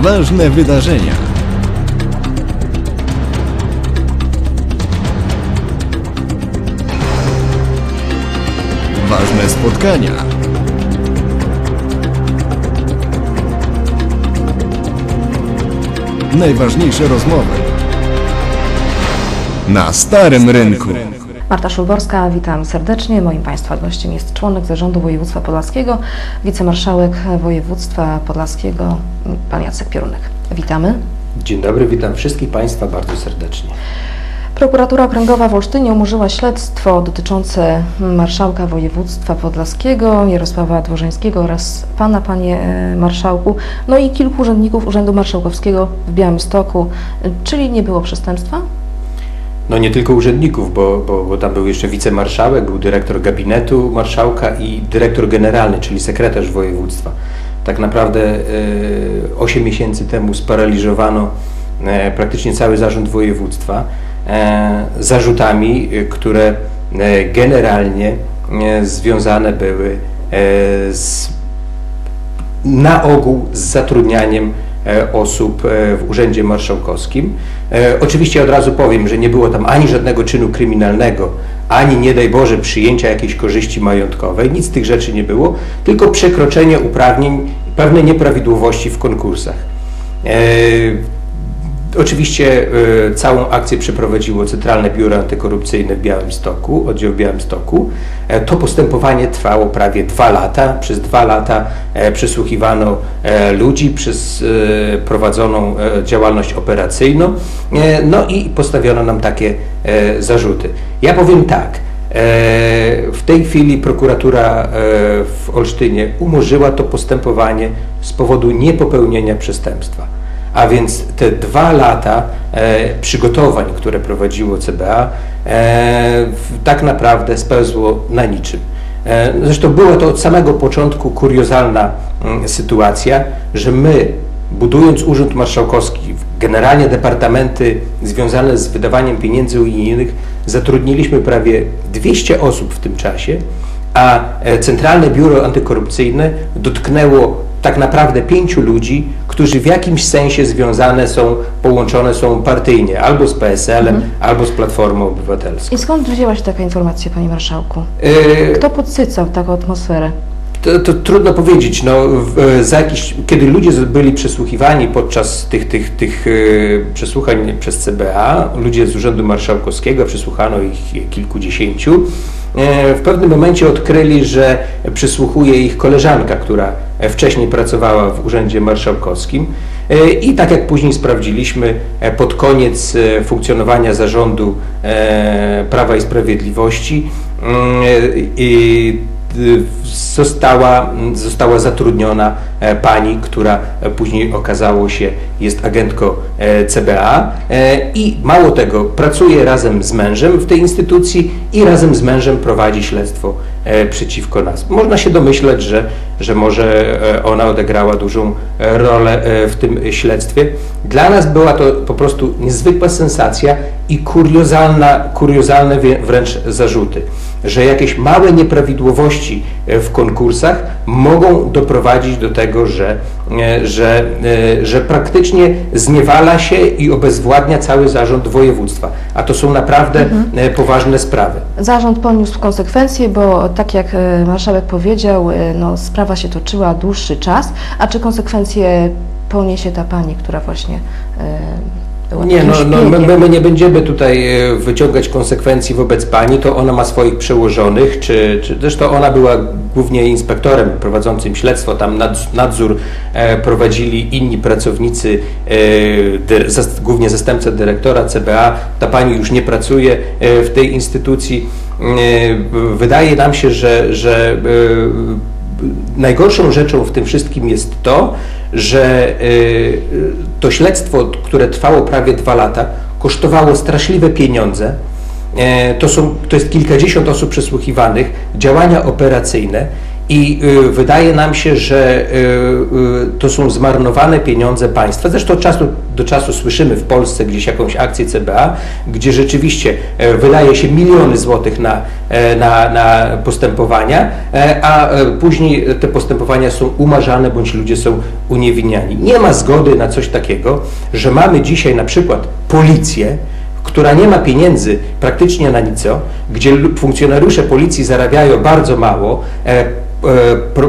Ważne wydarzenia. Ważne spotkania. Najważniejsze rozmowy. Na Starym Rynku. Marta Szulborska, witam serdecznie. Moim Państwa gościem jest członek Zarządu Województwa Podlaskiego, wicemarszałek województwa podlaskiego, pan Jacek Piorunek. Witamy. Dzień dobry, witam wszystkich Państwa bardzo serdecznie. Prokuratura Okręgowa w Olsztynie umorzyła śledztwo dotyczące marszałka województwa podlaskiego Jarosława Dworzańskiego oraz pana, panie e, marszałku, no i kilku urzędników Urzędu Marszałkowskiego w Białymstoku, czyli nie było przestępstwa? No nie tylko urzędników, bo, bo, bo tam był jeszcze wicemarszałek, był dyrektor gabinetu marszałka i dyrektor generalny, czyli sekretarz województwa. Tak naprawdę e, 8 miesięcy temu sparaliżowano e, praktycznie cały zarząd województwa e, zarzutami, e, które e, generalnie e, związane były e, z na ogół z zatrudnianiem e, osób e, w Urzędzie Marszałkowskim. E, Oczywiście od razu powiem, że nie było tam ani żadnego czynu kryminalnego, ani nie daj Boże przyjęcia jakiejś korzyści majątkowej, nic z tych rzeczy nie było, tylko przekroczenie uprawnień, pewne nieprawidłowości w konkursach. Oczywiście e, całą akcję przeprowadziło Centralne Biuro Antykorupcyjne w Białymstoku, oddział w Białymstoku. E, to postępowanie trwało prawie dwa lata. Przez dwa lata e, przesłuchiwano e, ludzi przez e, prowadzoną e, działalność operacyjną, e, no i postawiono nam takie e, zarzuty. Ja powiem tak. E, W tej chwili prokuratura e, w Olsztynie umorzyła to postępowanie z powodu niepopełnienia przestępstwa. A więc te dwa lata e, przygotowań, które prowadziło CBA, e, tak naprawdę spełzło na niczym. E, zresztą była to od samego początku kuriozalna mm, sytuacja, że my, budując Urząd Marszałkowski, generalnie departamenty związane z wydawaniem pieniędzy unijnych, zatrudniliśmy prawie 200 osób w tym czasie, a e, Centralne Biuro Antykorupcyjne dotknęło tak naprawdę pięciu ludzi, którzy w jakimś sensie związane są, połączone są partyjnie, albo z PSL-em, albo z Platformą Obywatelską. I skąd wzięła się taka informacja, panie marszałku? E, Kto podsycał taką atmosferę? To, to trudno powiedzieć. No, e, za jakiś, kiedy ludzie byli przesłuchiwani podczas tych, tych, tych e, przesłuchań przez CBA, ludzie z Urzędu Marszałkowskiego, przesłuchano ich kilkudziesięciu, e, w pewnym momencie odkryli, że przysłuchuje ich koleżanka, która wcześniej pracowała w Urzędzie Marszałkowskim. E, I tak jak później sprawdziliśmy, e, pod koniec e, funkcjonowania zarządu e, Prawa i Sprawiedliwości mm, e, została, została zatrudniona e, pani, która e, później okazało się jest agentką e, CBA e, i mało tego, pracuje razem z mężem w tej instytucji i razem z mężem prowadzi śledztwo e, przeciwko nas. Można się domyśleć, że, że może e, ona odegrała dużą e, rolę e, w tym śledztwie. Dla nas była to po prostu niezwykła sensacja i kuriozalna, kuriozalne wrę- wręcz zarzuty, że jakieś małe nieprawidłowości e, w konkursach mogą doprowadzić do tego, że, e, że, e, że praktycznie zniewala się i obezwładnia cały zarząd województwa. A to są naprawdę e, poważne sprawy. Zarząd poniósł konsekwencje, bo tak jak marszałek powiedział, no, sprawa się toczyła dłuższy czas. A czy konsekwencje poniesie ta pani, która właśnie była Nie, no, no my, my- nie będziemy tutaj e, wyciągać konsekwencji wobec pani, to ona ma swoich przełożonych, czy, czy zresztą ona była głównie inspektorem prowadzącym śledztwo, tam nad, nadzór e, prowadzili inni pracownicy, e, głównie zastępca dyrektora CBA, ta pani już nie pracuje w tej instytucji. Wydaje nam się, że, że Najgorszą rzeczą w tym wszystkim jest to, że y, to śledztwo, które trwało prawie dwa lata, kosztowało straszliwe pieniądze. E, To, są, to jest kilkadziesiąt osób przesłuchiwanych, działania operacyjne I y, wydaje nam się, że y, y, to są zmarnowane pieniądze państwa. Zresztą od czasu do czasu słyszymy w Polsce gdzieś jakąś akcję CBA, gdzie rzeczywiście e, wydaje się miliony złotych na, e, na, na postępowania, e, a później te postępowania są umarzane bądź ludzie są uniewinniani. Nie ma zgody na coś takiego, że mamy dzisiaj na przykład policję, która nie ma pieniędzy praktycznie na nic, gdzie funkcjonariusze policji zarabiają bardzo mało,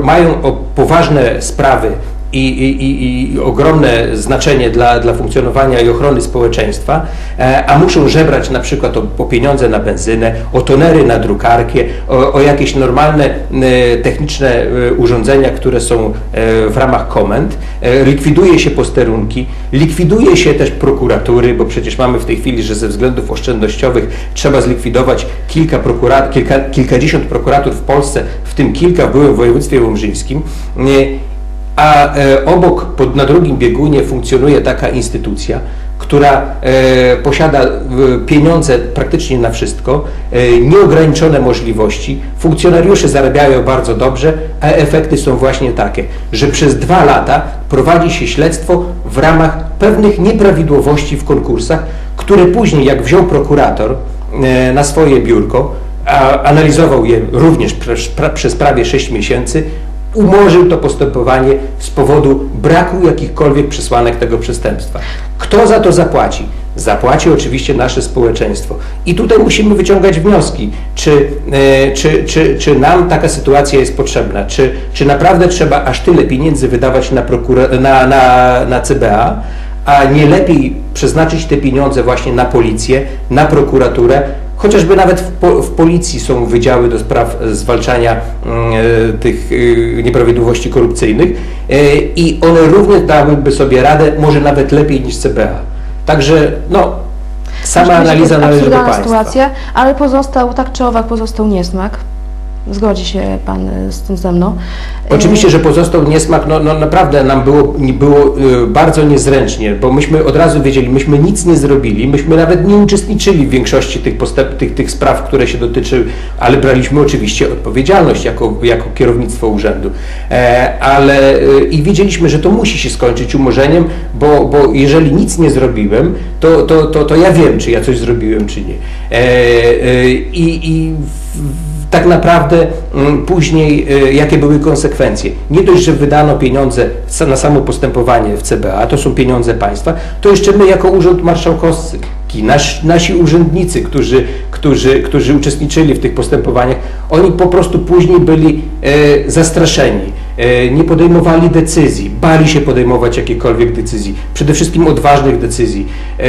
mają o, poważne sprawy i, i, i, ogromne znaczenie dla, dla funkcjonowania i ochrony społeczeństwa, e, a muszą żebrać na przykład o, o pieniądze na benzynę, o tonery na drukarkę, o, o jakieś normalne e, techniczne e, urządzenia, które są w ramach komend. Likwiduje się posterunki, likwiduje się też prokuratury, bo przecież mamy w tej chwili, że ze względów oszczędnościowych trzeba zlikwidować kilka prokura, kilka, kilkadziesiąt prokuratur w Polsce, w tym kilka w byłym województwie łomżyńskim. A e, obok, pod, na drugim biegunie funkcjonuje taka instytucja, która e, posiada pieniądze praktycznie na wszystko, e, nieograniczone możliwości, funkcjonariusze zarabiają bardzo dobrze, a efekty są właśnie takie, że przez dwa lata prowadzi się śledztwo w ramach pewnych nieprawidłowości w konkursach, które później, jak wziął prokurator na swoje biurko, a analizował je również przez prawie 6 miesięcy, umorzył to postępowanie z powodu braku jakichkolwiek przesłanek tego przestępstwa. Kto za to zapłaci? Zapłaci oczywiście nasze społeczeństwo. I tutaj musimy wyciągać wnioski, czy, e, czy, czy, czy nam taka sytuacja jest potrzebna, czy, czy naprawdę trzeba aż tyle pieniędzy wydawać na, prokura- na, na, na CBA, a nie lepiej przeznaczyć te pieniądze właśnie na policję, na prokuraturę, Chociażby nawet w, po, w policji są wydziały do spraw e, zwalczania e, tych e, nieprawidłowości korupcyjnych e, i one również dałyby sobie radę, może nawet lepiej niż CBA. Także no, sama analiza należy do państwa. sytuacja, ale pozostał, tak czy owak, pozostał niesmak. Zgodzi się Pan y, z tym ze mną. Y, Oczywiście, że pozostał niesmak, no, no naprawdę nam było, było y, bardzo niezręcznie, bo myśmy od razu wiedzieli, myśmy nic nie zrobili, myśmy nawet nie uczestniczyli w większości tych, postęp, tych, tych spraw, które się dotyczyły, ale braliśmy oczywiście odpowiedzialność jako, jako kierownictwo urzędu. E, ale i wiedzieliśmy, że to musi się skończyć umorzeniem, bo, bo jeżeli nic nie zrobiłem, to, to, to, to ja wiem, czy ja coś zrobiłem, czy nie. E, e, I i w, tak naprawdę mm, później y, jakie były konsekwencje. Nie dość, że wydano pieniądze na samo postępowanie w CBA, to są pieniądze państwa, to jeszcze my jako Urząd Marszałkowski, nas, nasi urzędnicy, którzy, którzy, którzy uczestniczyli w tych postępowaniach, oni po prostu później byli e, zastraszeni, nie podejmowali decyzji, bali się podejmować jakiekolwiek decyzji, przede wszystkim odważnych decyzji. E,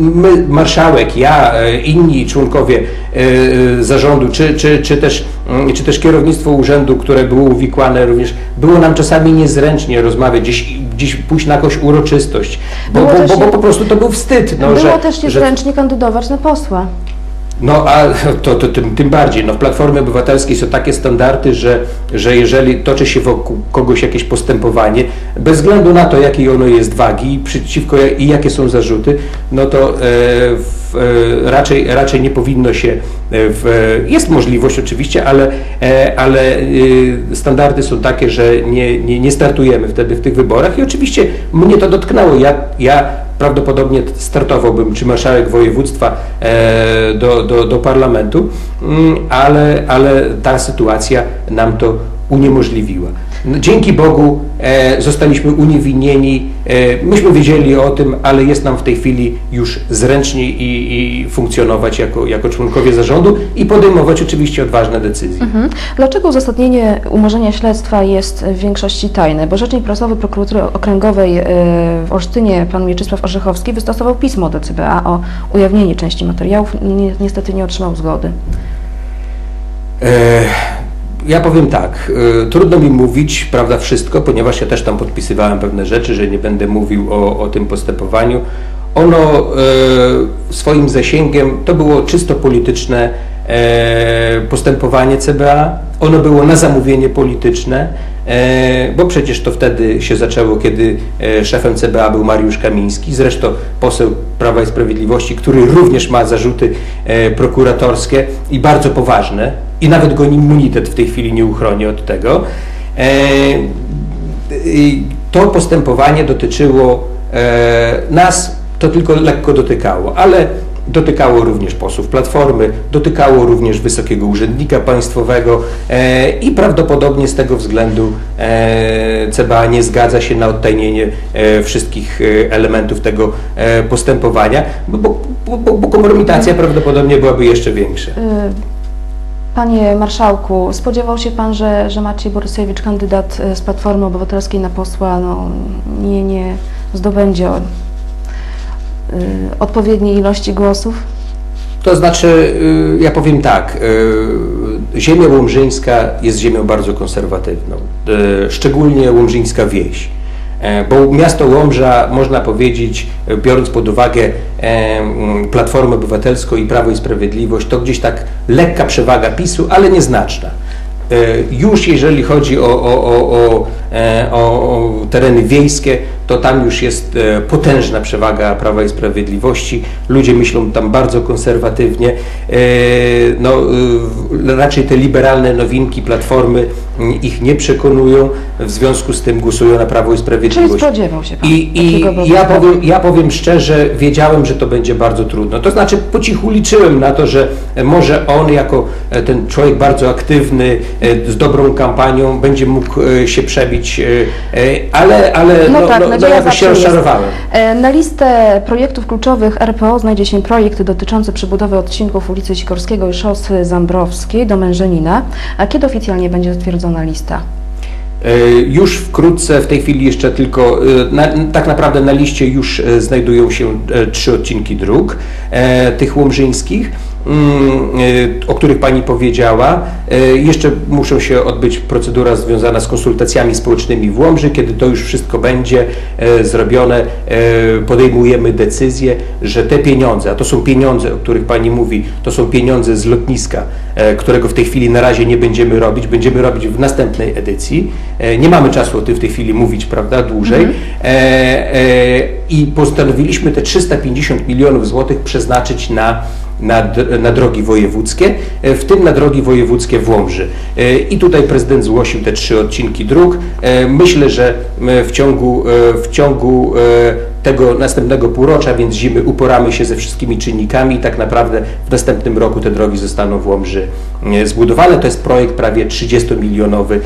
my, marszałek, ja, e, inni członkowie e, zarządu, czy, czy, czy, też, mm, czy też kierownictwo urzędu, które było uwikłane również, było nam czasami niezręcznie rozmawiać, gdzieś, gdzieś pójść na jakąś uroczystość, bo, bo, bo, bo po prostu to był wstyd. No, Było że, też że, niezręcznie kandydować na posła. No a to, to tym, tym bardziej. No, w Platformie Obywatelskiej są takie standardy, że, że jeżeli toczy się wokół kogoś jakieś postępowanie, bez względu na to, jakiej ono jest wagi i przeciwko i jakie są zarzuty, no to e, w, e, raczej, raczej nie powinno się, e, w, jest możliwość oczywiście, ale, e, ale e, standardy są takie, że nie, nie, nie startujemy wtedy w tych wyborach i oczywiście mnie to dotknęło. Ja, ja prawdopodobnie startowałbym, czy marszałek województwa e, do, do, do parlamentu, mm, ale, ale ta sytuacja nam to uniemożliwiła. No, Dzięki Bogu e, zostaliśmy uniewinnieni, e, myśmy wiedzieli o tym, ale jest nam w tej chwili już zręczniej i, i funkcjonować jako, jako członkowie zarządu i podejmować oczywiście odważne decyzje. Mhm. Dlaczego uzasadnienie umorzenia śledztwa jest w większości tajne? Bo Rzecznik Prasowy Prokuratury Okręgowej y, w Olsztynie, pan Mieczysław Orzechowski, wystosował pismo do CBA o ujawnienie części materiałów. Ni- Niestety nie otrzymał zgody. E, Ja powiem tak, e, trudno mi mówić, prawda, wszystko, ponieważ ja też tam podpisywałem pewne rzeczy, że nie będę mówił o, o tym postępowaniu. Ono e, swoim zasięgiem to było czysto polityczne postępowanie CBA. Ono było na zamówienie polityczne, e, bo przecież to wtedy się zaczęło, kiedy e, szefem CBA był Mariusz Kamiński, zresztą poseł Prawa i Sprawiedliwości, który również ma zarzuty e, prokuratorskie i bardzo poważne i nawet go immunitet w tej chwili nie uchroni od tego. E, to postępowanie dotyczyło e, nas, to tylko lekko dotykało, ale dotykało również posłów Platformy, dotykało również wysokiego urzędnika państwowego e, i prawdopodobnie z tego względu e, CBA nie zgadza się na odtajnienie e, wszystkich elementów tego postępowania, bo, bo, bo, kompromitacja prawdopodobnie byłaby jeszcze większa. Panie Marszałku, spodziewał się Pan, że, że Maciej Borysewicz, kandydat z Platformy Obywatelskiej na posła, no, nie, nie zdobędzie odpowiedniej ilości głosów? To znaczy, y, ja powiem tak, y, ziemia łomżyńska jest ziemią bardzo konserwatywną, y, szczególnie łomżyńska wieś. E, Bo miasto Łomża, można powiedzieć, biorąc pod uwagę e, Platformę Obywatelską i Prawo i Sprawiedliwość, to gdzieś tak lekka przewaga PiSu, ale nieznaczna. E, Już jeżeli chodzi o, o, o, o, o, o tereny wiejskie, to tam już jest e, potężna przewaga Prawa i Sprawiedliwości. Ludzie myślą tam bardzo konserwatywnie. E, No, e, raczej te liberalne nowinki Platformy ich nie przekonują, w związku z tym głosują na Prawo i Czyli Sprawiedliwość. spodziewał się Pan I, i ja, powiem, ja powiem szczerze, wiedziałem, że to będzie bardzo trudno. To znaczy po cichu liczyłem na to, że może on jako e, ten człowiek bardzo aktywny, e, z dobrą kampanią będzie mógł e, się przebić, e, e, ale, ale No no, tak, no, no, jakoś się rozczarowałem. E, Na listę projektów kluczowych RPO znajdzie się projekt dotyczący przebudowy odcinków ulicy Sikorskiego i szosy Zambrowskiej do Mężenina. A kiedy oficjalnie będzie zatwierdzona lista? Już wkrótce, w tej chwili jeszcze tylko, na, tak naprawdę na liście już znajdują się trzy odcinki dróg, tych łomżyńskich, o których Pani powiedziała. E, Jeszcze muszą się odbyć procedura związana z konsultacjami społecznymi w Łomży. Kiedy to już wszystko będzie e, zrobione, e, podejmujemy decyzję, że te pieniądze, a to są pieniądze, o których Pani mówi, to są pieniądze z lotniska, e, którego w tej chwili na razie nie będziemy robić, będziemy robić w następnej edycji. E, Nie mamy czasu o tym w tej chwili mówić, prawda, dłużej. E, e, I postanowiliśmy te 350 milionów złotych przeznaczyć na na, na drogi wojewódzkie, e, w tym na drogi wojewódzkie w Łomży. E, I tutaj prezydent zgłosił te trzy odcinki dróg. E, Myślę, że w ciągu, w ciągu tego następnego półrocza, więc zimy, uporamy się ze wszystkimi czynnikami i tak naprawdę w następnym roku te drogi zostaną w Łomży e, zbudowane. To jest projekt prawie 30-milionowy, e,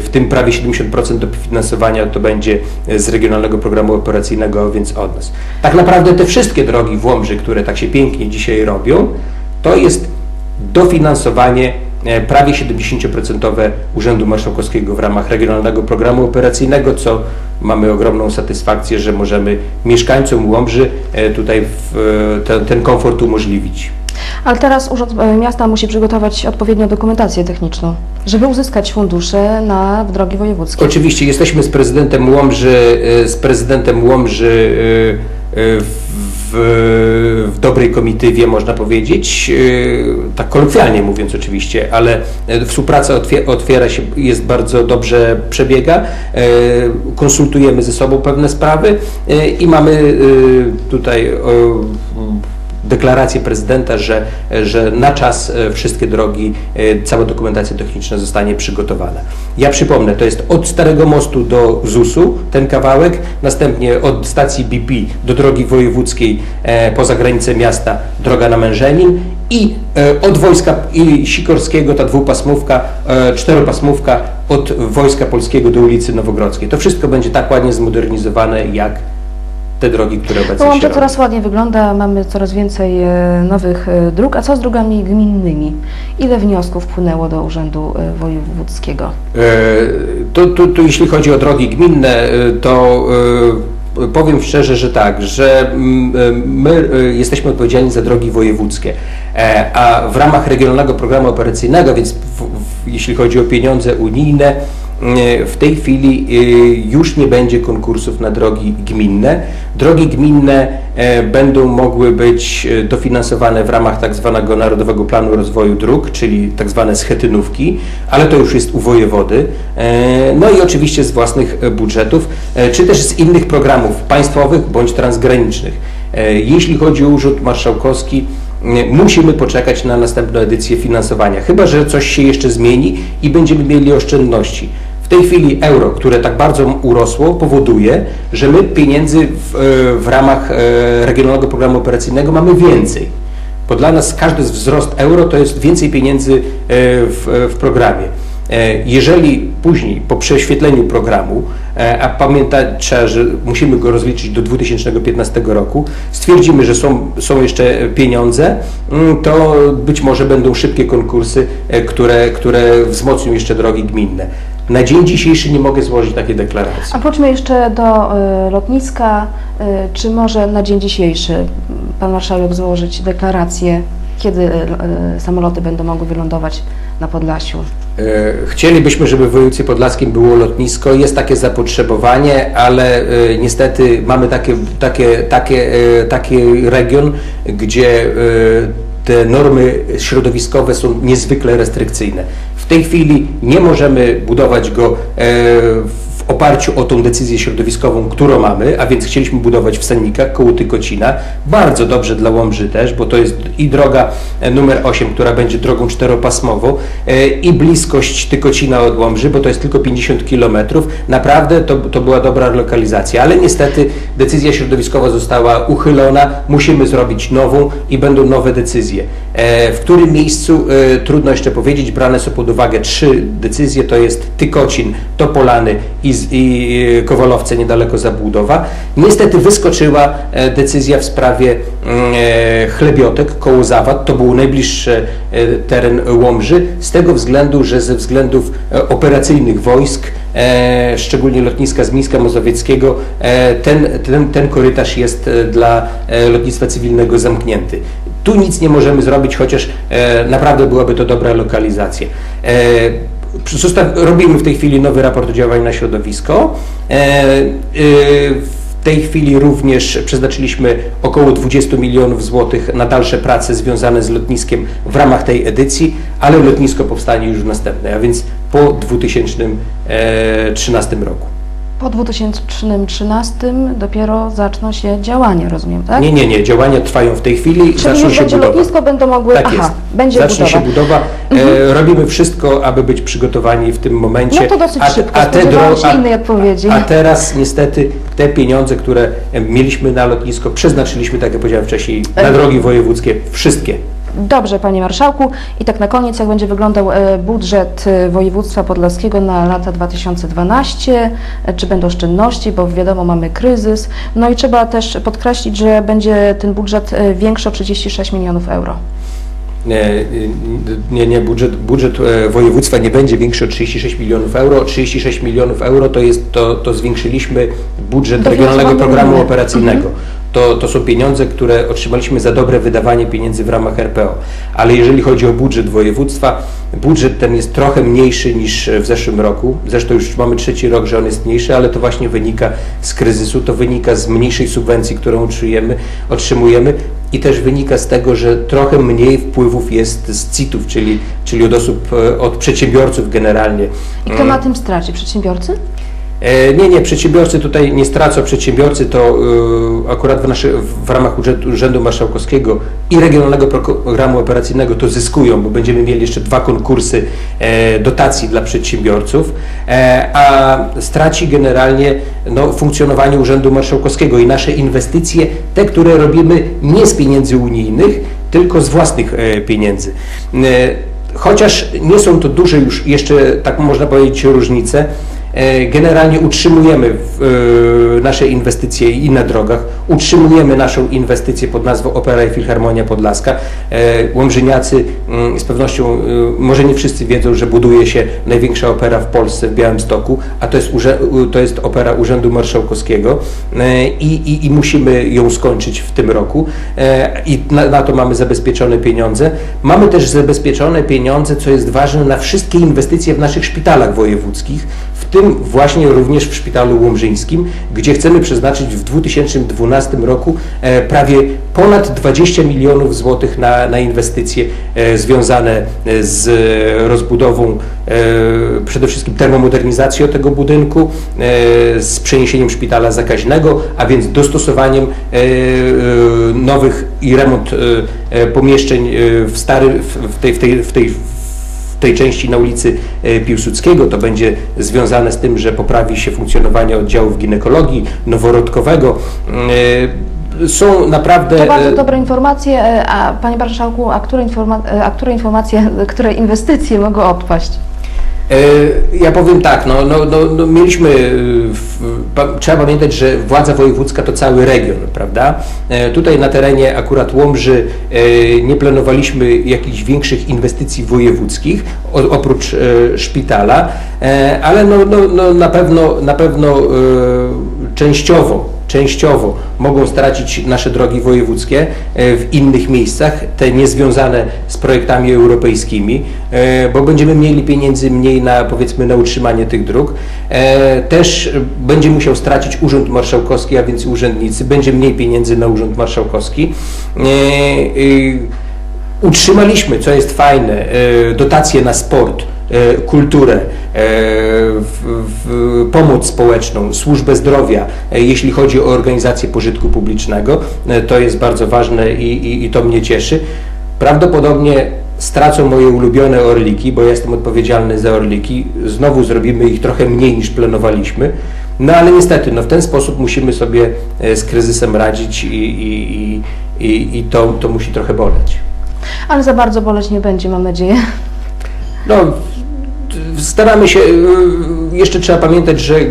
w tym prawie 70% dofinansowania to będzie e, z Regionalnego Programu Operacyjnego, więc od nas. Tak naprawdę te wszystkie drogi w Łomży, które tak się pięknie dzisiaj robią, to jest dofinansowanie prawie 70% Urzędu Marszałkowskiego w ramach Regionalnego Programu Operacyjnego, co mamy ogromną satysfakcję, że możemy mieszkańcom Łomży e, tutaj w, e, ten, ten komfort umożliwić. Ale teraz Urząd e, Miasta musi przygotować odpowiednią dokumentację techniczną, żeby uzyskać fundusze na drogi wojewódzkie. Oczywiście jesteśmy z prezydentem Łomży, e, z prezydentem Łomży e, e, w, w dobrej komitywie, można powiedzieć, e, tak kolokwialnie mówiąc oczywiście, ale współpraca otwie- otwiera się, jest bardzo dobrze przebiega, e, konsultujemy ze sobą pewne sprawy e, i mamy tutaj deklarację prezydenta, że, że na czas e, wszystkie drogi, e, cała dokumentacja techniczna zostanie przygotowana. Ja przypomnę, to jest od Starego Mostu do ZUS-u ten kawałek, następnie od stacji BP do drogi wojewódzkiej e, poza granicę miasta droga na Mężenin i od wojska i Sikorskiego ta dwupasmówka, czteropasmówka od Wojska Polskiego do ulicy Nowogrodzkiej. To wszystko będzie tak ładnie zmodernizowane jak te drogi, które obecnie To się robią. coraz ładniej wygląda, mamy coraz więcej e, nowych e, dróg. A co z drogami gminnymi? Ile wniosków wpłynęło do Urzędu e, Wojewódzkiego? E, To, to, to jeśli chodzi o drogi gminne, to powiem szczerze, że tak, że mm, my jesteśmy odpowiedzialni za drogi wojewódzkie, E, a w ramach Regionalnego Programu Operacyjnego, więc w, w, jeśli chodzi o pieniądze unijne, w tej chwili e, już nie będzie konkursów na drogi gminne. Drogi gminne e, będą mogły być e, dofinansowane w ramach tak zwanego Narodowego Planu Rozwoju Dróg, czyli tak zwane schetynówki, ale to już jest u wojewody. E, No i oczywiście z własnych budżetów, czy też z innych programów państwowych bądź transgranicznych. Jeśli chodzi o Urząd Marszałkowski, musimy poczekać na następną edycję finansowania, chyba że coś się jeszcze zmieni i będziemy mieli oszczędności. W tej chwili euro, które tak bardzo urosło, powoduje, że my pieniędzy w, e, w ramach e, Regionalnego Programu Operacyjnego mamy więcej. Bo dla nas każdy wzrost euro to jest więcej pieniędzy e, w, w programie. Jeżeli później, po prześwietleniu programu, a pamiętać trzeba, że musimy go rozliczyć do 2015 roku, stwierdzimy, że są, są jeszcze pieniądze, mm, to być może będą szybkie konkursy, które, które wzmocnią jeszcze drogi gminne. Na dzień dzisiejszy nie mogę złożyć takiej deklaracji. A wróćmy jeszcze do y, lotniska. Y, czy może na dzień dzisiejszy Pan Marszałek złożyć deklarację, kiedy y, y, samoloty będą mogły wylądować na Podlasiu? E, Chcielibyśmy, żeby w województwie podlaskim było lotnisko. Jest takie zapotrzebowanie, ale e, niestety mamy takie, takie, takie, e, taki region, gdzie te normy środowiskowe są niezwykle restrykcyjne. W tej chwili nie możemy budować go e, w oparciu o tą decyzję środowiskową, którą mamy, a więc chcieliśmy budować w Sennikach koło Tykocina. Bardzo dobrze dla Łomży też, bo to jest i droga e, numer 8, która będzie drogą czteropasmową e, i bliskość Tykocina od Łomży, bo to jest tylko 50 km. Naprawdę to, to była dobra lokalizacja, ale niestety decyzja środowiskowa została uchylona. Musimy zrobić nową i będą nowe decyzje. E, W którym miejscu e, trudno jeszcze powiedzieć, brane są pod uwagę trzy decyzje, to jest Tykocin, Topolany i, e, Kowalowce niedaleko Zabłudowa. Niestety wyskoczyła decyzja w sprawie mm, Chlebiotek koło Zawad, to był najbliższy teren Łomży, z tego względu, że ze względów operacyjnych wojsk, szczególnie lotniska z Mińska Mazowieckiego, e, ten, ten, ten korytarz jest dla lotnictwa cywilnego zamknięty. Tu nic nie możemy zrobić, chociaż e, naprawdę byłaby to dobra lokalizacja. E, robimy w tej chwili nowy raport oddziaływania na środowisko. E, w tej chwili również przeznaczyliśmy około 20 milionów złotych na dalsze prace związane z lotniskiem w ramach tej edycji, ale lotnisko powstanie już w następnej, a więc po 2013 roku. Po 2013 dopiero zaczną się działania, rozumiem, tak? Nie, nie, nie, działania trwają w tej chwili, Czyli zaczną już się będzie budowa. lotnisko, będą mogły... Tak Aha, jest. będzie Zacznie budowa. się budowa. E, robimy wszystko, aby być przygotowani w tym momencie. No to dosyć szybko, te spodziewałam dro- się innej odpowiedzi. A teraz niestety te pieniądze, które mieliśmy na lotnisko, przeznaczyliśmy, tak jak powiedziałem wcześniej, na E. drogi wojewódzkie, wszystkie. Dobrze, Panie Marszałku. I tak na koniec, jak będzie wyglądał e, budżet e, województwa podlaskiego na lata 2012, e, czy będą oszczędności, bo wiadomo, mamy kryzys. No i trzeba też podkreślić, że będzie ten budżet większy o 36 milionów euro. Nie, nie, nie budżet, budżet województwa nie będzie większy o 36 milionów euro. 36 milionów euro to jest, to, to zwiększyliśmy budżet Regionalnego Programu unijne. Operacyjnego. To, to są pieniądze, które otrzymaliśmy za dobre wydawanie pieniędzy w ramach RPO. Ale jeżeli chodzi o budżet województwa, budżet ten jest trochę mniejszy niż w zeszłym roku. Zresztą już mamy trzeci rok, że on jest mniejszy, ale to właśnie wynika z kryzysu, to wynika z mniejszej subwencji, którą otrzymujemy, otrzymujemy i też wynika z tego, że trochę mniej wpływów jest z CIT-ów, czyli, czyli od osób, e, od przedsiębiorców generalnie. I kto na tym straci? Przedsiębiorcy? E, Nie, nie, przedsiębiorcy tutaj nie stracą. Przedsiębiorcy to y, akurat w, naszy, w ramach Urzędu, Urzędu Marszałkowskiego i Regionalnego Programu Operacyjnego to zyskują, bo będziemy mieli jeszcze dwa konkursy e, dotacji dla przedsiębiorców, e, a straci generalnie no, funkcjonowanie Urzędu Marszałkowskiego i nasze inwestycje, te, które robimy nie z pieniędzy unijnych, tylko z własnych e, pieniędzy. E, Chociaż nie są to duże już jeszcze, tak można powiedzieć, różnice, E, Generalnie utrzymujemy e, nasze inwestycje i na drogach, utrzymujemy naszą inwestycję pod nazwą Opera i Filharmonia Podlaska. E, Łomżyniacy mm, z pewnością, e, może nie wszyscy wiedzą, że buduje się największa opera w Polsce w Białymstoku, a to jest, to jest opera Urzędu Marszałkowskiego e, i, i, i musimy ją skończyć w tym roku E, i na, na to mamy zabezpieczone pieniądze. Mamy też zabezpieczone pieniądze, co jest ważne, na wszystkie inwestycje w naszych szpitalach wojewódzkich, tym właśnie również w Szpitalu Łomżyńskim, gdzie chcemy przeznaczyć w 2012 roku e, prawie ponad 20 milionów złotych na, na inwestycje e, związane e, z rozbudową przede wszystkim termomodernizacją tego budynku, z przeniesieniem szpitala zakaźnego, a więc dostosowaniem nowych i remont pomieszczeń w, stary, w, tej, w, tej, w, tej, tej części na ulicy e, Piłsudskiego. To będzie związane z tym, że poprawi się funkcjonowanie oddziałów ginekologii, noworodkowego. E, Są naprawdę... To bardzo e, dobre informacje, a Panie Marszałku, a które, informa- a które informacje, które inwestycje mogą odpaść? E, Ja powiem tak, no, no, no, no mieliśmy, e, pa, trzeba pamiętać, że władza wojewódzka to cały region, prawda? E, Tutaj na terenie akurat Łomży nie planowaliśmy jakichś większych inwestycji wojewódzkich, oprócz szpitala, ale no, no, no, na pewno, na pewno częściowo częściowo mogą stracić nasze drogi wojewódzkie e, w innych miejscach, te niezwiązane z projektami europejskimi, e, bo będziemy mieli pieniędzy mniej na powiedzmy na utrzymanie tych dróg. E, Też będzie musiał stracić Urząd Marszałkowski, a więc urzędnicy, będzie mniej pieniędzy na Urząd Marszałkowski. Utrzymaliśmy, co jest fajne, dotacje na sport, kulturę, e, w, w, pomoc społeczną, służbę zdrowia, e, jeśli chodzi o organizację pożytku publicznego. E, To jest bardzo ważne i, i, i to mnie cieszy. Prawdopodobnie stracą moje ulubione orliki, bo ja jestem odpowiedzialny za orliki. Znowu zrobimy ich trochę mniej niż planowaliśmy. No ale niestety, no w ten sposób musimy sobie e, z kryzysem radzić i, i, i, i, to, to musi trochę boleć. Ale za bardzo boleć nie będzie, mam nadzieję. No, staramy się, y, jeszcze trzeba pamiętać, że y,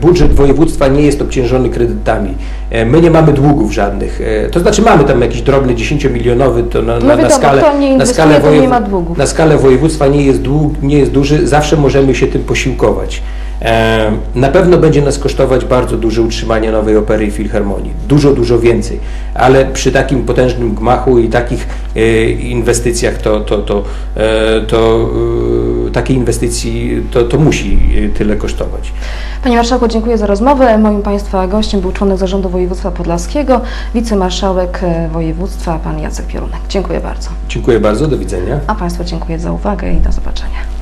budżet województwa nie jest obciążony kredytami. E, My nie mamy długów żadnych. E, To znaczy mamy tam jakiś drobny 10-milionowy, to na, No na, na skalę, na skalę, to wojew- na skalę województwa nie jest, dług, nie jest duży, zawsze możemy się tym posiłkować. E, Na pewno będzie nas kosztować bardzo duże utrzymanie nowej opery i filharmonii. Dużo, dużo więcej. Ale przy takim potężnym gmachu i takich e, inwestycjach to, to, to, e, to e, takiej inwestycji to, to musi e, tyle kosztować. Panie Marszałku, dziękuję za rozmowę. Moim Państwa gościem był członek Zarządu Województwa Podlaskiego, wicemarszałek e, województwa, Pan Jacek Piorunek. Dziękuję bardzo. Dziękuję bardzo, do widzenia. A Państwu dziękuję za uwagę i do zobaczenia.